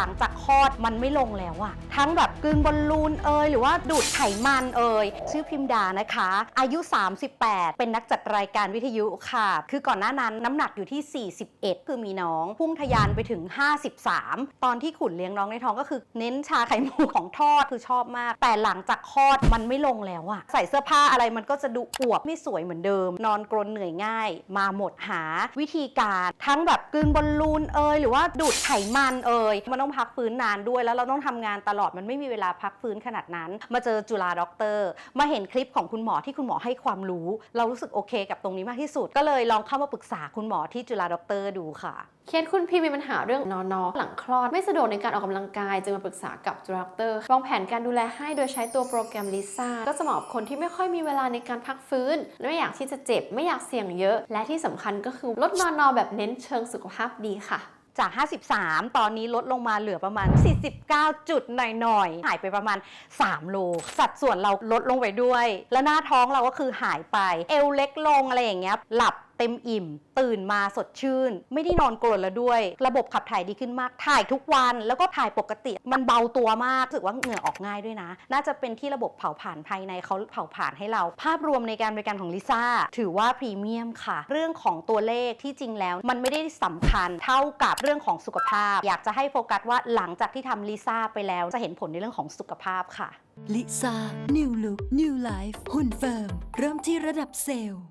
หลังจากคลอดมันไม่ลงแล้วอะทั้งแบบกลืนบอลลูนเอยหรือว่าดูดไขมันเอยชื่อพิมดานะคะ อายุ 38 เป็นนักจัดรายการวิทยุค่ะ คือก่อนหน้านั้นน้ำหนักอยู่ที่ 41 คือมีน้อง พุ่งทะยานไปถึง 53 ตอนที่ขุนเลี้ยงน้องในท้องก็คือเน้นชาไข่มุกของทอดคือชอบมาก แต่หลังจากคลอดมันไม่ลงแล้วอะใส่เสื้อผ้าอะไรมันก็จะดูอวบไม่สวยเหมือนเดิม นอนกรนเหนื่อยง่าย มาหมดหาวิธีการทั้งแบบกลืนบอลลูนเอยหรือว่าดูดไขมันเอยมันต้องพักฟื้นนานด้วย แล้วเราต้องทำงานตลอดมันไม่มีเวลาพักฟื้นขนาดนั้น มาเจอจุฬาด็อกเตอร์ มาเห็นคลิปของคุณหมอที่คุณหมอให้ความรู้ เรารู้สึกโอเค กับตรงนี้มากที่สุด ก็เลยลองเข้ามาปรึกษาคุณหมอที่จุฬาด็อกเตอร์ดูค่ะเคสคุณพี่มีปัญหาเรื่องนอนนอหลังคลอด ไม่สะดวกในการออกกำลังกายจึงมาปรึกษากับจูดอกเตอร์วางแผนการดูแลให้โดยใช้ตัวโปรแกรมลิซ่าก็จะเหมาะกับคนที่ไม่ค่อยมีเวลาในการพักฟื้นและไม่อยากที่จะเจ็บ ไม่อยากเสี่ยงเยอะ และที่สำคัญก็คือลดนอนนอแบบเน้นเชิงสุขภาพดีค่ะ จาก 53 ตอนนี้ลดลงมาเหลือประมาณ 49 จุดหน่อยๆ หายไปประมาณ 3 โล สัดส่วนเราลดลงไปด้วย และหน้าท้องเราก็คือหายไป เอวเล็กลงอะไรอย่างเงี้ย หลับ เต็มอิ่ม ตื่นมาสดชื่น ไม่ได้นอนกรนแล้วด้วย ระบบขับถ่ายดีขึ้นมาก ถ่ายทุกวันแล้วก็ถ่ายปกติ มันเบาตัวมากรู้สึกว่าเหงื่อออกง่ายด้วยนะ น่าจะเป็นที่ระบบเผาผลาญภายในเขาเผาผลาญให้เรา ภาพรวมในการบริการของลิซ่าถือว่าพรีเมียมค่ะ เรื่องของตัวเลขที่จริงแล้ว มันไม่ได้สำคัญเท่ากับเรื่องของสุขภาพ อยากจะให้โฟกัสว่าหลังจากที่ทำลิซ่าไปแล้ว จะเห็นผลในเรื่องของสุขภาพค่ะลิซ่า New Look New Life หุ่นเฟิร์ม เริ่มที่ระดับเซลล์